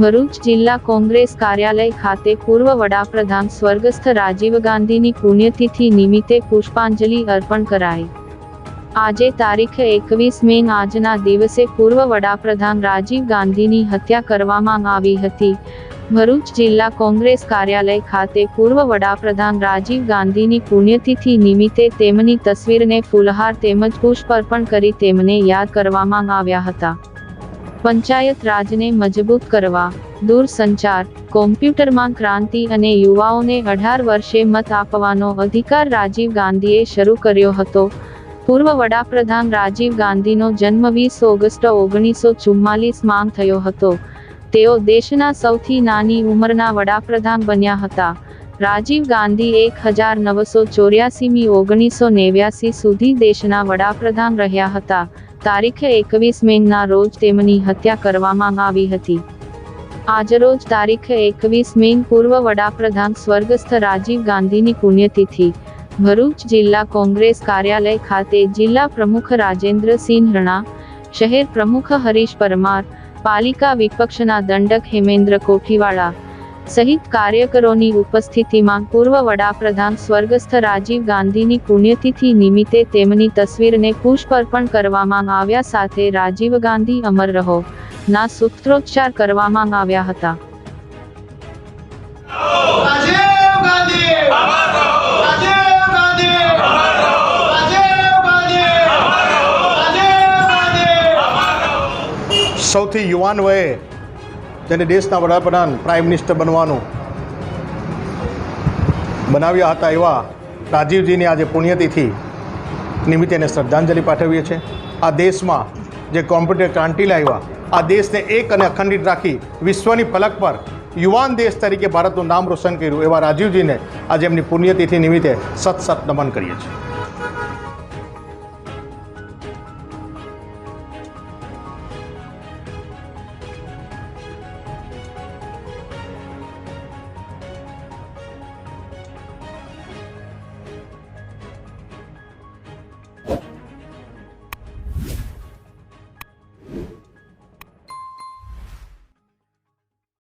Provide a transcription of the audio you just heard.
ભરૂચ જિલ્લા કોંગ્રેસ કાર્યાલય ખાતે પૂર્વ વડાપ્રધાન સ્વર્ગસ્થ રાજીવ ગાંધીની પુણ્યતિથિ નિમિત્તે પુષ્પાંજલિ અર્પણ કરાઈ. આજે તારીખ એકવીસ મે આજના દિવસે પૂર્વ વડાપ્રધાન રાજીવ ગાંધીની હત્યા કરવામાં આવી હતી. ભરૂચ જિલ્લા કોંગ્રેસ કાર્યાલય ખાતે પૂર્વ વડાપ્રધાન રાજીવ ગાંધીની પુણ્યતિથિ નિમિત્તે તેમની તસવીરને ફૂલહાર તેમજ પુષ્પ અર્પણ કરી તેમને યાદ કરવામાં આવ્યા હતા. પંચાયત રાજને મજબૂત કરવા, દૂરસંચાર, કોમ્પ્યુટરમાં ક્રાંતિ અને યુવાઓને અઢાર વર્ષે મત આપવાનો અધિકાર રાજીવ ગાંધીએ શરૂ કર્યો હતો. પૂર્વ વડાપ્રધાન રાજીવ ગાંધીનો જન્મ વીસ ઓગસ્ટ ઓગણીસો ચુમ્માલીસ માંગ થયો હતો. તેઓ દેશના સૌથી નાની ઉંમરના વડાપ્રધાન બન્યા હતા. રાજીવ ગાંધી એક હજાર નવસો ચોર્યાસીમી ઓગણીસો નેવ્યાસી સુધી દેશના વડાપ્રધાન રહ્યા હતા. તારીખ એકવીસ મેના રોજ તેમની હત્યા કરવામાં આવી હતી. આજરોજ તારીખે એકવીસ મેન પૂર્વ વડાપ્રધાન સ્વર્ગસ્થ રાજીવ ગાંધીની પુણ્યતિથિ. ભરૂચ જિલ્લા કોંગ્રેસ કાર્યાલય ખાતે જિલ્લા પ્રમુખ રાજેન્દ્રસિંહ રણા, શહેર પ્રમુખ હરીશ પરમાર, પાલિકા વિપક્ષના દંડક હેમેન્દ્ર કોઠીવાળા સહિત કાર્યકરોની ઉપસ્થિતિમાં પૂર્વ વડાપ્રધાન સ્વર્ગસ્થ રાજીવ ગાંધીની પુણ્યતિથિ નિમિત્તે તેમની તસવીરને પુષ્પ અર્પણ કરવામાં આવ્યા સાથે રાજીવ ગાંધી અમર રહો. ના સૂત્રોચ્ચાર કરવામાં આવ્યા હતા. સૌથી યુવાન વયે જેને દેશના વડાપ્રધાન પ્રાઇમ મિનિસ્ટર બનવાનું બનાવ્યા હતા એવા રાજીવજીની આજે પુણ્યતિથિ નિમિત્તે એને શ્રદ્ધાંજલિ પાઠવીએ છીએ. આ દેશમાં જે કોમ્પ્યુટર ક્રાંતિ લાવ્યા, આ દેશને એક અને અખંડિત રાખી વિશ્વની ફલક પર યુવાન દેશ તરીકે ભારતનું નામ રોશન કર્યું એવા રાજીવજીને આજે એમની પુણ્યતિથિ નિમિત્તે સત સત નમન કરીએ છીએ.